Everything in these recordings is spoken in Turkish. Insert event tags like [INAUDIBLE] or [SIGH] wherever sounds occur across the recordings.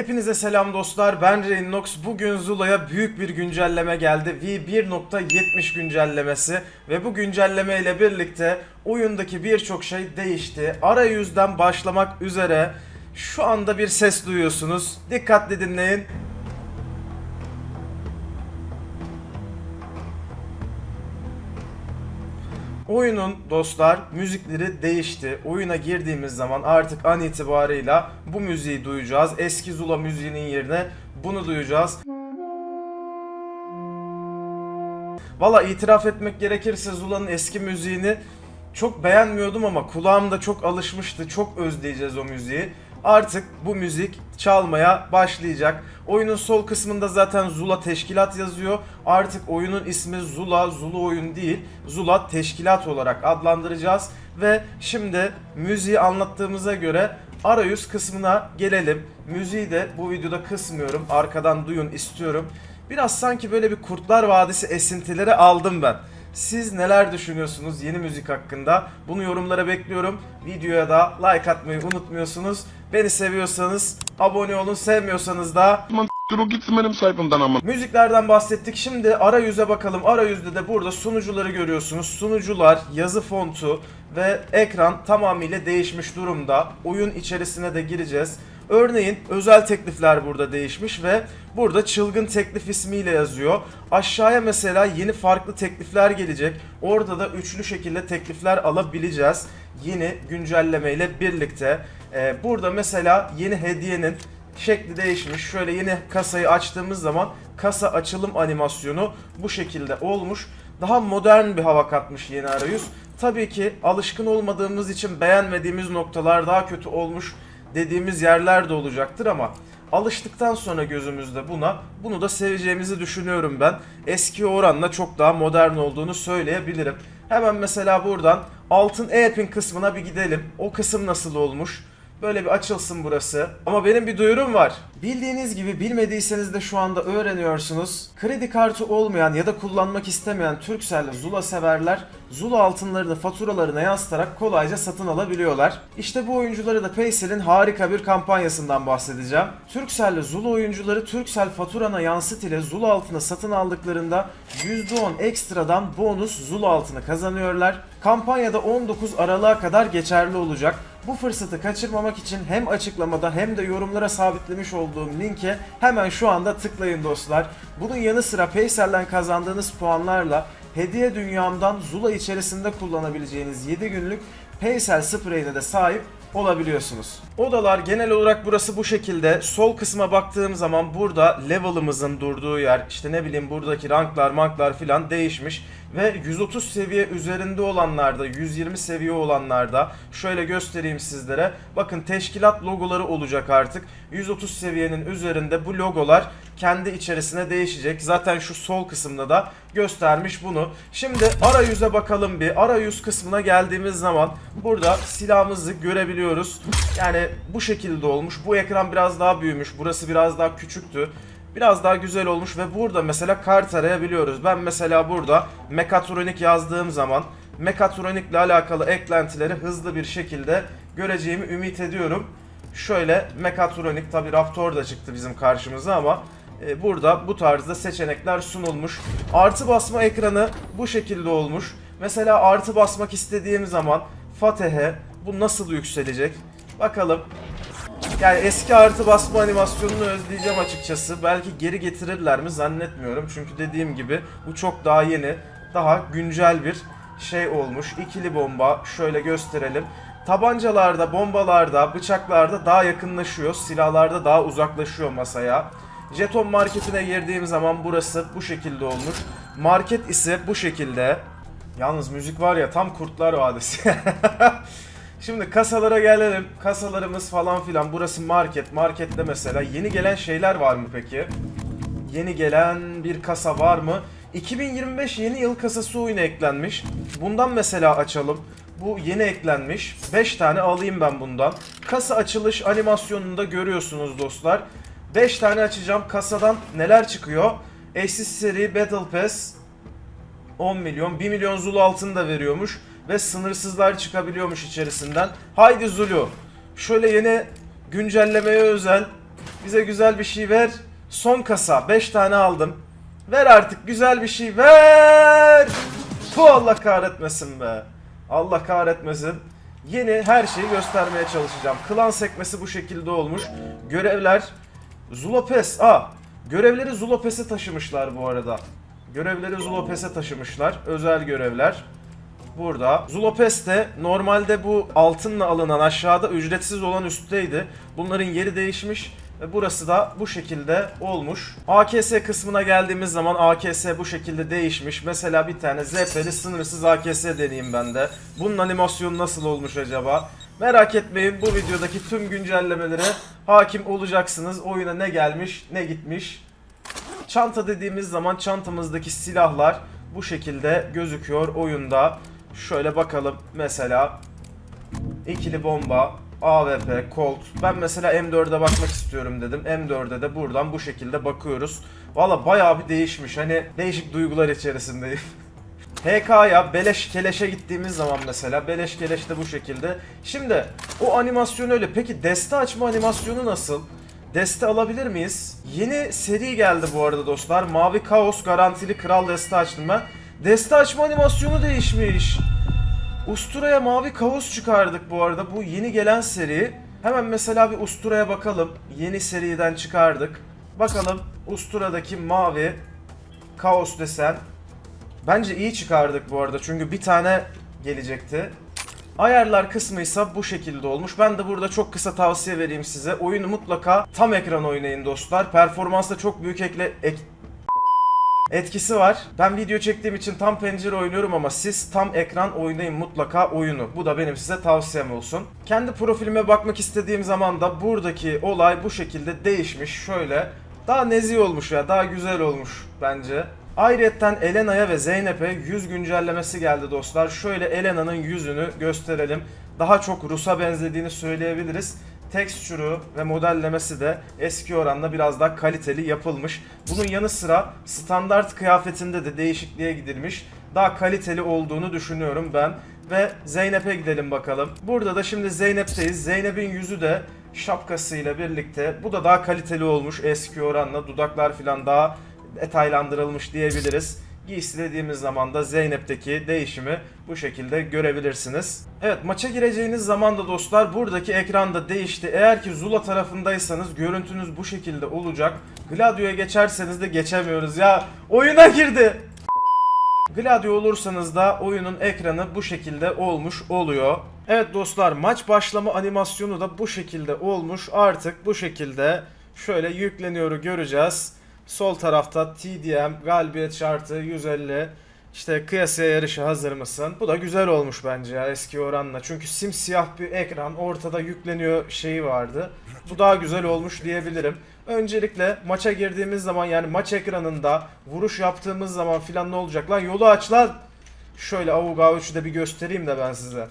Hepinize selam dostlar. Ben Reynox. Bugün Zula'ya büyük bir güncelleme geldi. V1.70 güncellemesi ve bu güncelleme ile birlikte oyundaki birçok şey değişti. Arayüzden başlamak üzere şu anda bir ses duyuyorsunuz. Dikkatli dinleyin. Oyunun dostlar müzikleri değişti. Oyuna girdiğimiz zaman artık an itibarıyla bu müziği duyacağız. Eski Zula müziğinin yerine bunu duyacağız. Valla itiraf etmek gerekirse Zula'nın eski müziğini çok beğenmiyordum ama kulağımda çok alışmıştı. Çok özleyeceğiz o müziği. Artık bu müzik çalmaya başlayacak. Oyunun sol kısmında zaten Zula Teşkilat yazıyor. Artık oyunun ismi Zula, Zulu oyun değil. Zula Teşkilat olarak adlandıracağız. Ve şimdi müziği anlattığımıza göre arayüz kısmına gelelim. Müziği de bu videoda kısmıyorum. Arkadan duyun istiyorum. Biraz sanki böyle bir Kurtlar Vadisi esintileri aldım ben. Siz neler düşünüyorsunuz yeni müzik hakkında? Bunu yorumlara bekliyorum. Videoya da like atmayı unutmuyorsunuz. Beni seviyorsanız abone olun, sevmiyorsanız da dur o gitsin benim sayfamdan ama. Müziklerden bahsettik. Şimdi arayüze bakalım. Arayüzde de burada sunucuları görüyorsunuz. Sunucular, yazı fontu ve ekran tamamıyla değişmiş durumda. Oyun içerisine de gireceğiz. Örneğin özel teklifler burada değişmiş ve burada çılgın teklif ismiyle yazıyor. Aşağıya mesela yeni farklı teklifler gelecek. Orada da üçlü şekilde teklifler alabileceğiz. Yeni güncelleme ile birlikte. Ee, burada mesela yeni hediyenin şekli değişmiş. Şöyle yeni kasayı açtığımız zaman kasa açılım animasyonu bu şekilde olmuş. Daha modern bir hava katmış yeni arayüz. Tabii ki alışkın olmadığımız için beğenmediğimiz noktalar daha kötü olmuş dediğimiz yerler de olacaktır ama alıştıktan sonra gözümüzde buna bunu da seveceğimizi düşünüyorum ben. Eski oranla çok daha modern olduğunu söyleyebilirim. Hemen mesela buradan altın e-pin kısmına bir gidelim. O kısım nasıl olmuş? Böyle bir açılsın burası. Ama benim bir duyurum var. Bildiğiniz gibi bilmediyseniz de şu anda öğreniyorsunuz. Kredi kartı olmayan ya da kullanmak istemeyen Turkcell Zula severler Zula altınlarını faturalarına yansıtarak kolayca satın alabiliyorlar. İşte bu oyuncuları da Paysel'in harika bir kampanyasından bahsedeceğim. Turkcell Zula oyuncuları Turkcell faturana yansıt ile Zula altını satın aldıklarında %10 ekstradan bonus Zula altını kazanıyorlar. Kampanyada 19 Aralık'a kadar geçerli olacak. Bu fırsatı kaçırmamak için hem açıklamada hem de yorumlara sabitlemiş olduğum linke hemen şu anda tıklayın dostlar. Bunun yanı sıra Paysel'den kazandığınız puanlarla hediye dünyamdan Zula içerisinde kullanabileceğiniz 7 günlük Paysel spreyine de sahip olabiliyorsunuz. Odalar genel olarak burası bu şekilde. Sol kısma baktığım zaman burada level'ımızın durduğu yer, işte ne bileyim buradaki ranklar, manklar filan değişmiş ve 130 seviye üzerinde olanlarda, 120 seviye olanlarda şöyle göstereyim sizlere. Bakın teşkilat logoları olacak artık. 130 seviyenin üzerinde bu logolar kendi içerisine değişecek. Zaten şu sol kısımda da göstermiş bunu. Şimdi arayüze bakalım bir. Arayüz kısmına geldiğimiz zaman burada silahımızı görebiliyoruz. Yani bu şekilde olmuş. Bu ekran biraz daha büyümüş. Burası biraz daha küçüktü. Biraz daha güzel olmuş ve burada mesela kart arayabiliyoruz. Ben mesela burada mekatronik yazdığım zaman mekatronikle alakalı eklentileri hızlı bir şekilde göreceğimi ümit ediyorum. Şöyle mekatronik tabi Raptor da çıktı bizim karşımıza ama e, burada bu tarzda seçenekler sunulmuş. Artı basma ekranı bu şekilde olmuş. Mesela artı basmak istediğim zaman Fatih'e bu nasıl yükselecek? Bakalım. Yani eski artı basma animasyonunu özleyeceğim açıkçası. Belki geri getirirler mi zannetmiyorum. Çünkü dediğim gibi bu çok daha yeni, daha güncel bir şey olmuş. İkili bomba şöyle gösterelim. Tabancalarda, bombalarda, bıçaklarda daha yakınlaşıyor. Silahlarda daha uzaklaşıyor masaya. Jeton marketine girdiğim zaman burası bu şekilde olmuş. Market ise bu şekilde. Yalnız müzik var ya tam Kurtlar Vadisi. [LAUGHS] Şimdi kasalara gelelim. Kasalarımız falan filan. Burası market. Markette mesela yeni gelen şeyler var mı peki? Yeni gelen bir kasa var mı? 2025 yeni yıl kasası oyuna eklenmiş. Bundan mesela açalım. Bu yeni eklenmiş. 5 tane alayım ben bundan. Kasa açılış animasyonunda görüyorsunuz dostlar. 5 tane açacağım. Kasadan neler çıkıyor? Eşsiz seri Battle Pass 10 milyon, 1 milyon Zulu altın da veriyormuş ve sınırsızlar çıkabiliyormuş içerisinden. Haydi Zulu. Şöyle yeni güncellemeye özel Bize güzel bir şey ver. Son kasa 5 tane aldım. Ver artık güzel bir şey ver. Bu Allah kahretmesin be. Allah kahretmesin. Yeni her şeyi göstermeye çalışacağım. Klan sekmesi bu şekilde olmuş. Görevler Zulopes. Aa, görevleri Zulopes'e taşımışlar bu arada. Görevleri Zulopes'e taşımışlar. Özel görevler. Burada. Zulopes de normalde bu altınla alınan aşağıda ücretsiz olan üstteydi. Bunların yeri değişmiş ve burası da bu şekilde olmuş. AKS kısmına geldiğimiz zaman AKS bu şekilde değişmiş. Mesela bir tane ZP'li sınırsız AKS deneyeyim ben de. Bunun animasyonu nasıl olmuş acaba? Merak etmeyin bu videodaki tüm güncellemelere hakim olacaksınız. Oyuna ne gelmiş ne gitmiş. Çanta dediğimiz zaman çantamızdaki silahlar bu şekilde gözüküyor oyunda. Şöyle bakalım mesela ikili bomba, AWP, Colt. Ben mesela M4'e bakmak istiyorum dedim. M4'e de buradan bu şekilde bakıyoruz. Valla bayağı bir değişmiş. Hani değişik duygular içerisindeyim. HK'ya beleş keleşe gittiğimiz zaman mesela beleş keleş de bu şekilde. Şimdi o animasyon öyle. Peki deste açma animasyonu nasıl? Deste alabilir miyiz? Yeni seri geldi bu arada dostlar. Mavi Kaos garantili kral deste açtım ben. Deste açma animasyonu değişmiş. Ustura'ya mavi kaos çıkardık bu arada. Bu yeni gelen seri. Hemen mesela bir Ustura'ya bakalım. Yeni seriden çıkardık. Bakalım Ustura'daki mavi kaos desen. Bence iyi çıkardık bu arada. Çünkü bir tane gelecekti. Ayarlar kısmıysa bu şekilde olmuş. Ben de burada çok kısa tavsiye vereyim size. Oyunu mutlaka tam ekran oynayın dostlar. Performansta çok büyük ekle ek- etkisi var. Ben video çektiğim için tam pencere oynuyorum ama siz tam ekran oynayın mutlaka oyunu. Bu da benim size tavsiyem olsun. Kendi profilime bakmak istediğim zaman da buradaki olay bu şekilde değişmiş. Şöyle daha nezih olmuş ya daha güzel olmuş bence. Ayrıyetten Elena'ya ve Zeynep'e yüz güncellemesi geldi dostlar. Şöyle Elena'nın yüzünü gösterelim. Daha çok Rus'a benzediğini söyleyebiliriz. Tekstürü ve modellemesi de eski oranla biraz daha kaliteli yapılmış. Bunun yanı sıra standart kıyafetinde de değişikliğe gidilmiş. Daha kaliteli olduğunu düşünüyorum ben. Ve Zeynep'e gidelim bakalım. Burada da şimdi Zeynep'teyiz. Zeynep'in yüzü de şapkasıyla birlikte. Bu da daha kaliteli olmuş eski oranla. Dudaklar falan daha detaylandırılmış diyebiliriz. Giysi dediğimiz zaman da Zeynep'teki değişimi bu şekilde görebilirsiniz. Evet maça gireceğiniz zaman da dostlar buradaki ekranda değişti. Eğer ki Zula tarafındaysanız görüntünüz bu şekilde olacak. Gladio'ya geçerseniz de geçemiyoruz ya. Oyuna girdi. Gladio olursanız da oyunun ekranı bu şekilde olmuş oluyor. Evet dostlar maç başlama animasyonu da bu şekilde olmuş. Artık bu şekilde şöyle yükleniyor göreceğiz. Sol tarafta TDM galibiyet şartı 150 işte kıyasaya yarışı hazır mısın? Bu da güzel olmuş bence ya eski oranla. Çünkü simsiyah bir ekran ortada yükleniyor şeyi vardı. Bu daha güzel olmuş diyebilirim. Öncelikle maça girdiğimiz zaman yani maç ekranında vuruş yaptığımız zaman filan ne olacak lan yolu aç lan. Şöyle Avuga 3'ü de bir göstereyim de ben size.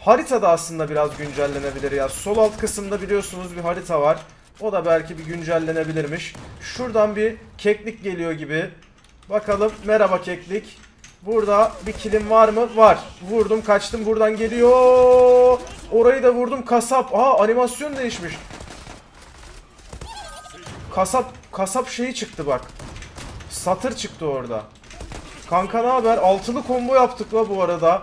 Harita da aslında biraz güncellenebilir ya. Sol alt kısımda biliyorsunuz bir harita var. O da belki bir güncellenebilirmiş. Şuradan bir keklik geliyor gibi. Bakalım merhaba keklik. Burada bir kilim var mı? Var. Vurdum kaçtım buradan geliyor. Orayı da vurdum kasap. Aa animasyon değişmiş. Kasap kasap şeyi çıktı bak. Satır çıktı orada. Kanka ne haber? Altılı combo yaptık la bu arada.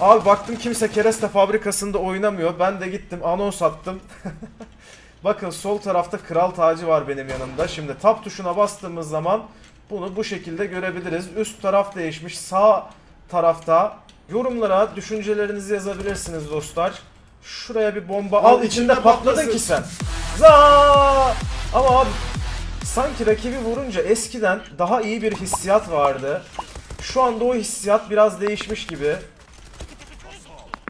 Abi baktım kimse kereste fabrikasında oynamıyor. Ben de gittim anons attım. [LAUGHS] Bakın sol tarafta kral tacı var benim yanımda. Şimdi tab tuşuna bastığımız zaman bunu bu şekilde görebiliriz. Üst taraf değişmiş. Sağ tarafta yorumlara düşüncelerinizi yazabilirsiniz dostlar. Şuraya bir bomba al, içinde patladın ki sen. Za! Ama abi sanki rakibi vurunca eskiden daha iyi bir hissiyat vardı. Şu anda o hissiyat biraz değişmiş gibi.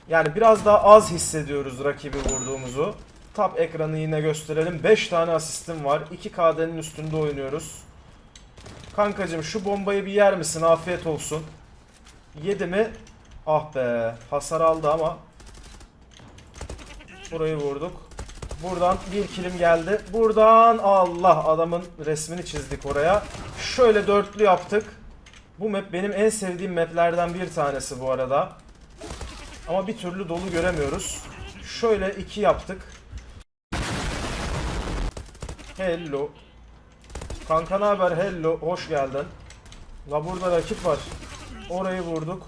Yani biraz daha az hissediyoruz rakibi vurduğumuzu. Tab ekranı yine gösterelim. 5 tane asistim var. 2 KD'nin üstünde oynuyoruz. Kankacım şu bombayı bir yer misin? Afiyet olsun. Yedi mi? Ah be. Hasar aldı ama. Burayı vurduk. Buradan bir kilim geldi. Buradan Allah adamın resmini çizdik oraya. Şöyle dörtlü yaptık. Bu map benim en sevdiğim maplerden bir tanesi bu arada. Ama bir türlü dolu göremiyoruz. Şöyle iki yaptık. Hello. Kanka ne haber? Hello. Hoş geldin. La burada rakip var. Orayı vurduk.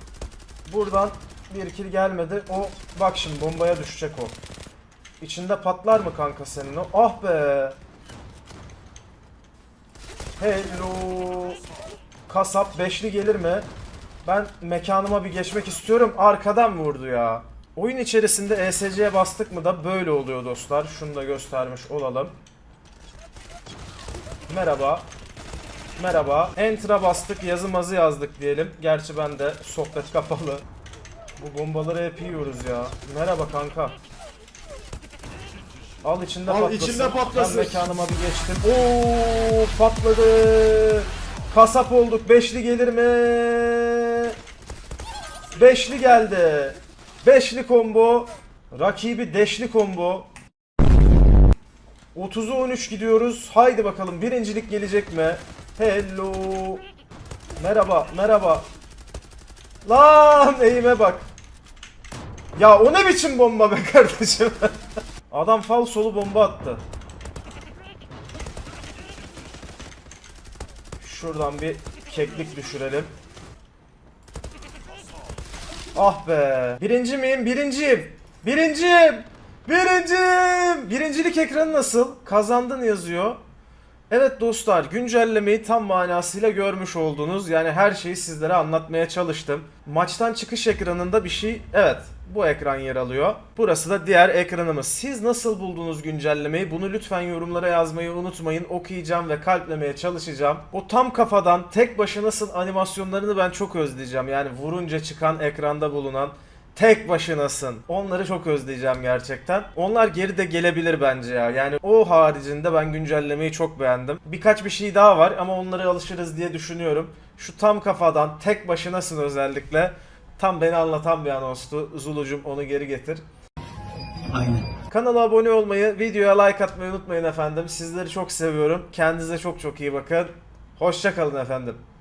Buradan bir kill gelmedi. O bak şimdi bombaya düşecek o. İçinde patlar mı kanka senin o? Ah be. Hello. Kasap beşli gelir mi? Ben mekanıma bir geçmek istiyorum. Arkadan vurdu ya. Oyun içerisinde ESC'ye bastık mı da böyle oluyor dostlar. Şunu da göstermiş olalım. Merhaba. Merhaba. Enter'a bastık, yazı mazı yazdık diyelim. Gerçi ben de sohbet kapalı. Bu bombaları hep yiyoruz ya. Merhaba kanka. Al içinde Al patlasın. içinde patlasın. Ben mekanıma bir geçtim. Oo patladı. Kasap olduk. Beşli gelir mi? Beşli geldi. Beşli combo. Rakibi deşli combo. 30'u 13 gidiyoruz. Haydi bakalım birincilik gelecek mi? Hello. Merhaba, merhaba. Lan eğime bak. Ya o ne biçim bomba be kardeşim? [LAUGHS] Adam falsolu bomba attı. Şuradan bir keklik düşürelim. Ah be. Birinci miyim? Birinciyim. Birinciyim. Birinciyim. Birincilik ekranı nasıl? Kazandın yazıyor. Evet dostlar güncellemeyi tam manasıyla görmüş oldunuz. Yani her şeyi sizlere anlatmaya çalıştım. Maçtan çıkış ekranında bir şey evet bu ekran yer alıyor. Burası da diğer ekranımız. Siz nasıl buldunuz güncellemeyi? Bunu lütfen yorumlara yazmayı unutmayın. Okuyacağım ve kalplemeye çalışacağım. O tam kafadan tek başınasın animasyonlarını ben çok özleyeceğim. Yani vurunca çıkan ekranda bulunan Tek başınasın. Onları çok özleyeceğim gerçekten. Onlar geri de gelebilir bence ya. Yani o haricinde ben güncellemeyi çok beğendim. Birkaç bir şey daha var ama onlara alışırız diye düşünüyorum. Şu tam kafadan tek başınasın özellikle. Tam beni anlatan bir anonstu. Zulucum onu geri getir. Aynen. Kanala abone olmayı, videoya like atmayı unutmayın efendim. Sizleri çok seviyorum. Kendinize çok çok iyi bakın. Hoşça kalın efendim.